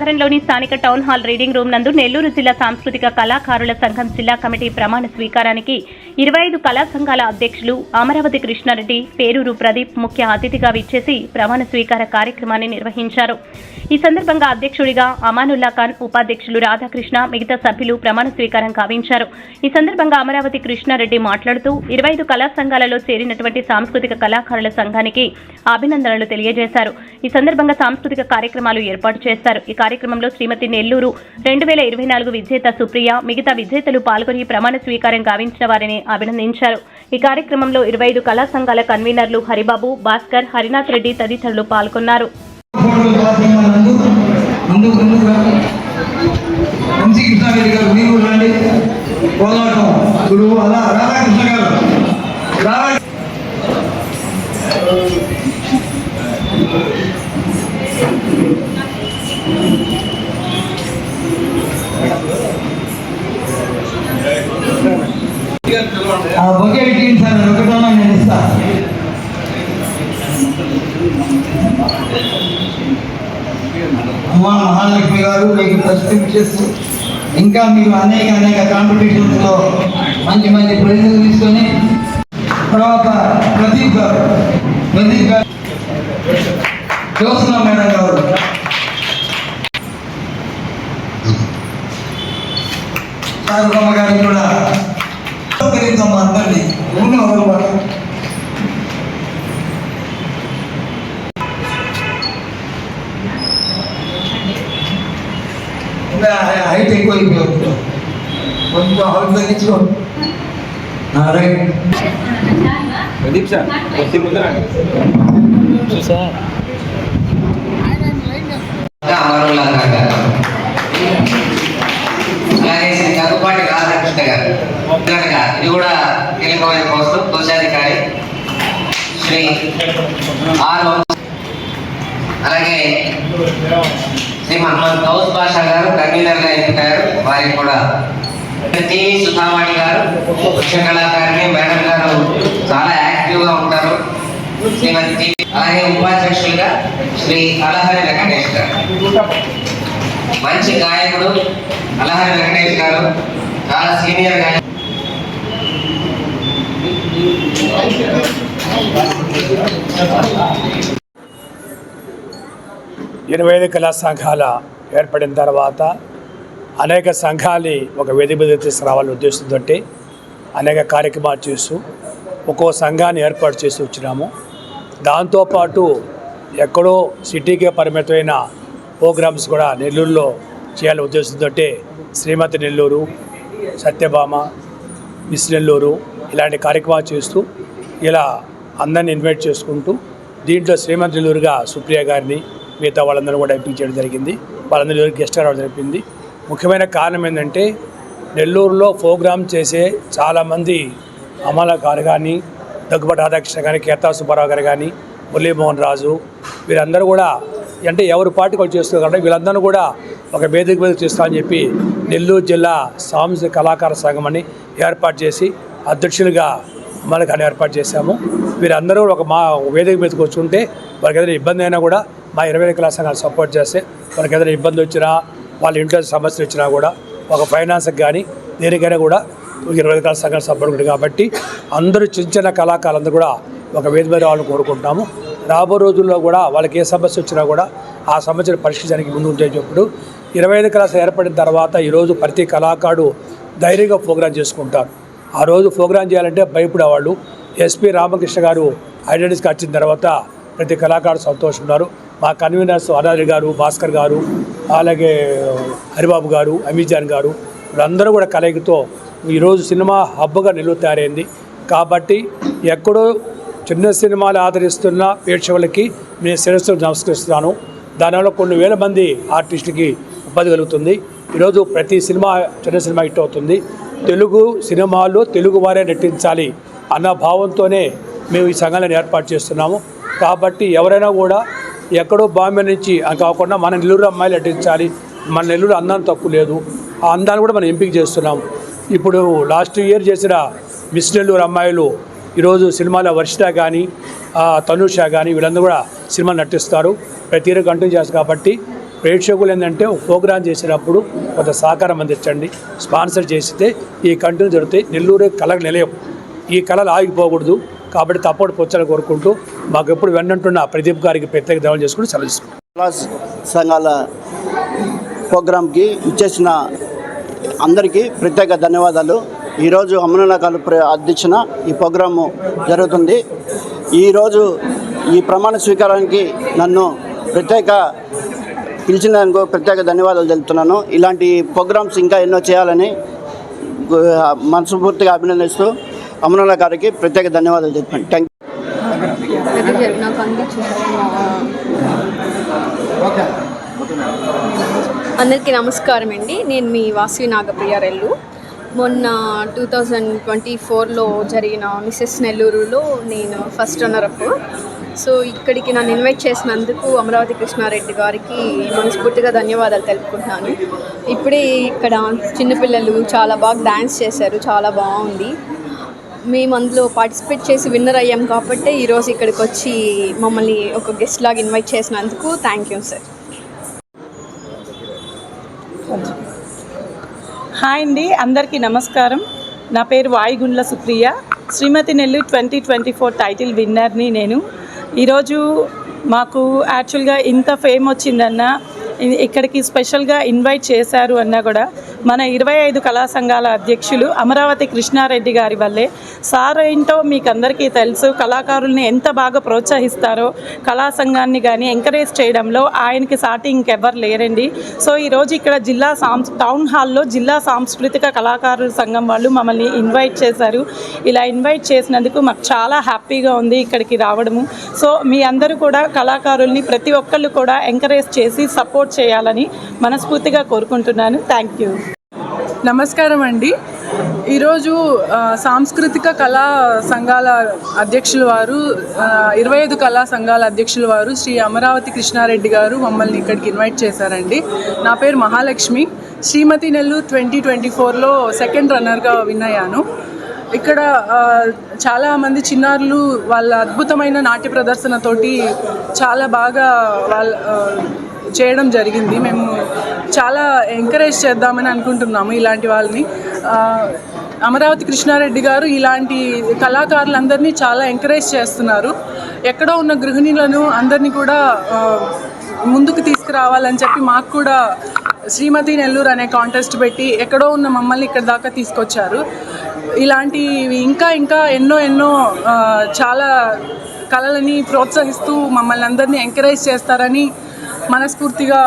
నగరంలోని స్థానిక town hall reading room నందు నెల్లూరు జిల్లా సాంస్కృతిక కళాకారుల సంఘం జిల్లా కమిటీ ప్రమాణ స్వీకారానికి ఇరవై ఐదు కళా సంఘాల అధ్యక్షులు అమరావతి కృష్ణారెడ్డి పేరూరు ప్రదీప్ ముఖ్య అతిథిగా విచ్చేసి ప్రమాణ స్వీకార కార్యక్రమాన్ని నిర్వహించారు. ఈ సందర్భంగా అధ్యక్షుడిగా అమానుల్లా ఖాన్ ఉపాధ్యక్షులు రాధాకృష్ణ మిగతా సభ్యులు ప్రమాణ స్వీకారం కావించారు. ఈ సందర్భంగా అమరావతి కృష్ణారెడ్డి మాట్లాడుతూ ఇరవై ఐదు కళా సంఘాలలో చేరినటువంటి సాంస్కృతిక కళాకారుల సంఘానికి అభినందనలు తెలియజేశారు. ఈ సందర్భంగా సాంస్కృతిక కార్యక్రమాలు ఏర్పాటు చేస్తారు ఈ కార్యక్రమంలో శ్రీమతి నెల్లూరు రెండు వేల ఇరవై నాలుగు విజేత సుప్రియ మిగతా విజేతలు పాల్గొని ప్రమాణ స్వీకారం గావించిన వారిని అభినందించారు. ఈ కార్యక్రమంలో ఇరవై ఐదు కళా సంఘాల కన్వీనర్లు హరిబాబు భాస్కర్ హరినాథ్ రెడ్డి తదితరులు పాల్గొన్నారు. కృష్ణారెడ్డి గారు మీరు రండి కోలాటం గురువు అలా రాధాకృష్ణ గారు రాధా ఆ బొకే ఇచ్చింది సార్ ఒకటో నేను ఇస్తాను అమ్మా మహాలక్ష్మి గారు మీకు ప్రస్తుతం చేస్తూ ఇంకా మీరు అనేక అనేక కాంపిటీషన్స్లో మంచి మంచి ప్రైజులు తీసుకొని తర్వాత ప్రదీప్ గారు ప్రదీప్ గారు. జ్యోత్స్న మేడం గారు. సారుకమ్మ గారికి కూడా సహకరించమ్మా అందరినీ ఉన్న వాళ్ళు మాట ఇంకా హైట్ ఎక్కువ అయిపోయింది కొంచెం height తగ్గించుకో. Right Pradeep sir Shri Daggubati Radhakrishna garu. ఇది కూడా కీలకమైన పోస్టు కోశాధికారి శ్రీ ఆర్ అలాగే శ్రీ మహమ్మద్ గౌస్ బాషా గారు కన్వీనర్గా ఎన్నికయ్యారు వారికి కూడా టి సుధావాణి గారు ముఖ్య కళాకారిణి మేడం గారు చాలా యాక్టివ్గా ఉంటారు. శ్రీమతి అలాగే ఉపాధ్యక్షులుగా శ్రీ అలహరి వెంకటేష్ గారు. మంచి గాయకుడు అలహరి వెంకటేష్ గారు చాలా సీనియర్ గాయకుడు. ఇరవై ఐదు కళా సంఘాల ఏర్పడిన తర్వాత అనేక సంఘాలు ఒక వేదిక మీద తీసుకురావాలని ఉద్దేశంతో అనేక కార్యక్రమాలు చేస్తూ ఒక్కో సంఘాన్ని ఏర్పాటు చేసి వచ్చినాము. దాంతోపాటు ఎక్కడో సిటీకే పరిమితమైన ప్రోగ్రామ్స్ కూడా నెల్లూరులో చేయాలని ఉద్దేశంతో శ్రీమతి నెల్లూరు సత్యభామ మిస్ నెల్లూరు ఇలాంటి కార్యక్రమాలు చేస్తూ ఇలా అందరిని ఇన్వైట్ చేసుకుంటూ దీంట్లో శ్రీమతి నెల్లూరుగా సుప్రియ గారిని మిగతా వాళ్ళందరూ కూడా ఎంపిక చేయడం జరిగింది. వాళ్ళందరూ గెస్ట్ రావడం జరిపింది ముఖ్యమైన కారణం ఏంటంటే నెల్లూరులో ప్రోగ్రామ్ చేసే చాలామంది అమల గారు కానీ దగ్గుబాటి రాధాకృష్ణ కానీ కేతా సుబ్బారావు గారు కానీ మురళీమోహన్ రాజు వీరందరూ కూడా అంటే ఎవరి పార్టీ వాళ్ళు చేస్తున్నారు కాబట్టి వీళ్ళందరూ కూడా ఒక వేదిక మీద చేస్తామని చెప్పి నెల్లూరు జిల్లా సాంస్కృతిక కళాకార సంఘం అని ఏర్పాటు చేసి అధ్యక్షులుగా మనకు ఏర్పాటు చేశాము. వీరందరూ ఒక మా వేదిక మీదకి వచ్చుంటే వారికి ఏదైనా ఇబ్బంది అయినా కూడా మా ఇరవై కళాశాల సంఘాలు సపోర్ట్ చేస్తే వారికి ఏదైనా ఇబ్బంది వచ్చినా వాళ్ళ ఇంట్లో సమస్యలు వచ్చినా కూడా ఒక ఫైనాన్స్కి కానీ దేనికైనా కూడా ఇరవై ఐదు కళా సంఘాలు సభ్యుడు కాబట్టి అందరూ చిన్న చిన్న కళాకారులందరూ కూడా ఒక వేదిక రావాలని వాళ్ళని కోరుకుంటాము రాబో రోజుల్లో కూడా వాళ్ళకి ఏ సమస్య వచ్చినా కూడా ఆ సమస్యను పరిష్కరించడానికి ముందు ఉంటే చెప్పుడు ఇరవై ఐదు క్లాస్ ఏర్పడిన తర్వాత ఈరోజు ప్రతి కళాకారుడు ధైర్యంగా ప్రోగ్రాం చేసుకుంటారు. ఆ రోజు ప్రోగ్రాం చేయాలంటే భయపడేవాళ్ళు. ఎస్పి రామకృష్ణ గారు ఐడెంటిటీస్కి వచ్చిన తర్వాత ప్రతి కళాకారుడు సంతోషం మా కన్వీనర్స్ అనారి గారు భాస్కర్ గారు అలాగే హరిబాబు గారు అమీజాన్ గారు వీళ్ళందరూ కూడా కలయికతో ఈరోజు సినిమా హబ్బగా నిలువ తయారైంది. కాబట్టి ఎక్కడో చిన్న సినిమాలు ఆదరిస్తున్న ప్రేక్షకులకి నేను శిరస్సు నమస్కరిస్తున్నాను. దానివల్ల కొన్ని వేల మంది ఆర్టిస్టులకి ఉపాధి కలుగుతుంది. ఈరోజు ప్రతి సినిమా చిన్న సినిమా హిట్ అవుతుంది. తెలుగు సినిమాల్లో తెలుగు వారే నటించాలి అన్న భావంతోనే మేము ఈ సంఘాలను ఏర్పాటు చేస్తున్నాము. కాబట్టి ఎవరైనా కూడా ఎక్కడో బాంబే నుంచి కాకుండా మన నెల్లూరు అమ్మాయిలు నటించాలి మన నెల్లూరు అందం తక్కువ లేదు. ఆ అందాన్ని కూడా మనం ఎంపిక చేస్తున్నాం. ఇప్పుడు లాస్ట్ ఇయర్ చేసిన మిస్ నెల్లూరు అమ్మాయిలు ఈరోజు సినిమాలో వర్షిత కానీ తనుష కానీ వీళ్ళందరూ కూడా సినిమా నటిస్తారు. ప్రతి ఇయర్ కంటిన్యూ చేస్తారు కాబట్టి ప్రేక్షకులు ఏంటంటే ప్రోగ్రామ్ చేసినప్పుడు కొంత సహకారం అందించండి. స్పాన్సర్ చేస్తే ఈ కంటిన్యూ జరుగుతాయి. నెల్లూరు కళ నిలయం. ఈ కళలు ఆగిపోకూడదు. కాబట్టి తప్పటి పొచ్చలు కోరుకుంటూ మాకు ఎప్పుడు వెన్నంటున్న ప్రదీప్ గారికి ప్రత్యేక ధన్యవాదాలు చేసుకుంటూ సెలవు సంఘాల ప్రోగ్రాంకి ఇచ్చేసిన అందరికీ ప్రత్యేక ధన్యవాదాలు. ఈరోజు అమరనాకాల ప్ర- అధ్యక్షన ఈ ప్రోగ్రాము జరుగుతుంది. ఈరోజు ఈ ప్రమాణ స్వీకారానికి నన్ను ప్రత్యేక పిలిచినందుకు ప్రత్యేక ధన్యవాదాలు తెలుపుతున్నాను. ఇలాంటి ప్రోగ్రామ్స్ ఇంకా ఎన్నో చేయాలని మనస్ఫూర్తిగా అభినందిస్తూ అమరనాథ గారికి ప్రత్యేక ధన్యవాదాలు చెప్పండి. థ్యాంక్ నాకు అందరికీ నమస్కారం అండి. నేను మీ వాసవి నాగప్రియారెల్లు మొన్న టూ థౌజండ్ ట్వంటీ ఫోర్లో జరిగిన మిస్సెస్ నెల్లూరులో నేను ఫస్ట్ రన్నరప్ సో ఇక్కడికి నన్ను ఇన్వైట్ చేసినందుకు అమరావతి కృష్ణారెడ్డి గారికి మనస్ఫూర్తిగా ధన్యవాదాలు తెలుపుకుంటున్నాను. ఇప్పుడే ఇక్కడ చిన్నపిల్లలు చాలా బాగా డ్యాన్స్ చేశారు చాలా బాగుంది. మేము అందులో పార్టిసిపేట్ చేసి విన్నర్ అయ్యాం కాబట్టి ఈరోజు ఇక్కడికి వచ్చి మమ్మల్ని ఒక గెస్ట్ లాగా ఇన్వైట్ చేసినందుకు థ్యాంక్ యూ సార్ హాయ్ అండి అందరికీ నమస్కారం. నా పేరు వాయుగుండ్ల సుప్రియ. శ్రీమతి నెల్లు ట్వంటీ ట్వంటీ ఫోర్ టైటిల్ విన్నర్ని నేను. ఈరోజు మాకు యాక్చువల్గా ఇంత ఫేమ్ వచ్చిందన్న ఇక్కడికి స్పెషల్గా ఇన్వైట్ చేశారు అన్నా కూడా మన ఇరవై ఐదు కళా సంఘాల అధ్యక్షులు అమరావతి కృష్ణారెడ్డి గారి వల్లే. సార్ ఏంటో మీకు అందరికీ తెలుసు. కళాకారుల్ని ఎంత బాగా ప్రోత్సహిస్తారో కళా సంఘాన్ని కానీ ఎంకరేజ్ చేయడంలో ఆయనకి సాటి ఇంకెవ్వరు లేరండి. సో ఈరోజు ఇక్కడ జిల్లా సాంస్ టౌన్ హాల్లో జిల్లా సాంస్కృతిక కళాకారుల సంఘం వాళ్ళు మమ్మల్ని ఇన్వైట్ చేశారు. ఇలా ఇన్వైట్ చేసినందుకు మాకు చాలా హ్యాపీగా ఉంది ఇక్కడికి రావడము. సో మీ అందరూ కూడా కళాకారుల్ని ప్రతి ఒక్కళ్ళు కూడా ఎంకరేజ్ చేసి సపోర్ట్ చేయాలని మనస్ఫూర్తిగా కోరుకుంటున్నాను. Thank you. నమస్కారం అండి. ఈరోజు సాంస్కృతిక కళా సంఘాల అధ్యక్షుల వారు ఇరవై ఐదు కళా సంఘాల అధ్యక్షుల వారు శ్రీ అమరావతి కృష్ణారెడ్డి గారు మమ్మల్ని ఇక్కడికి ఇన్వైట్ చేశారండి. నా పేరు మహాలక్ష్మి. శ్రీమతి నెల్లు ట్వంటీ ట్వంటీ ఫోర్లో సెకండ్ రన్నర్గా విన్ అయ్యాను ఇక్కడ చాలామంది చిన్నారులు వాళ్ళ అద్భుతమైన నాట్య ప్రదర్శనతోటి చాలా బాగా వాళ్ళ చేయడం జరిగింది. మేము చాలా ఎంకరేజ్ చేద్దామని అనుకుంటున్నాము ఇలాంటి వాళ్ళని. అమరావతి కృష్ణారెడ్డి గారు ఇలాంటి కళాకారులందరినీ చాలా ఎంకరేజ్ చేస్తున్నారు. ఎక్కడో ఉన్న గృహిణులను అందరినీ కూడా ముందుకు తీసుకురావాలని చెప్పి మాకు కూడా శ్రీమతి నెల్లూరు అనే కాంటెస్ట్ పెట్టి ఎక్కడో ఉన్న మమ్మల్ని ఇక్కడ దాకా తీసుకొచ్చారు. ఇలాంటివి ఇంకా ఇంకా ఎన్నో ఎన్నో చాలా కళలని ప్రోత్సహిస్తూ మమ్మల్ని అందరినీ ఎంకరేజ్ చేస్తారని మనస్ఫూర్తిగా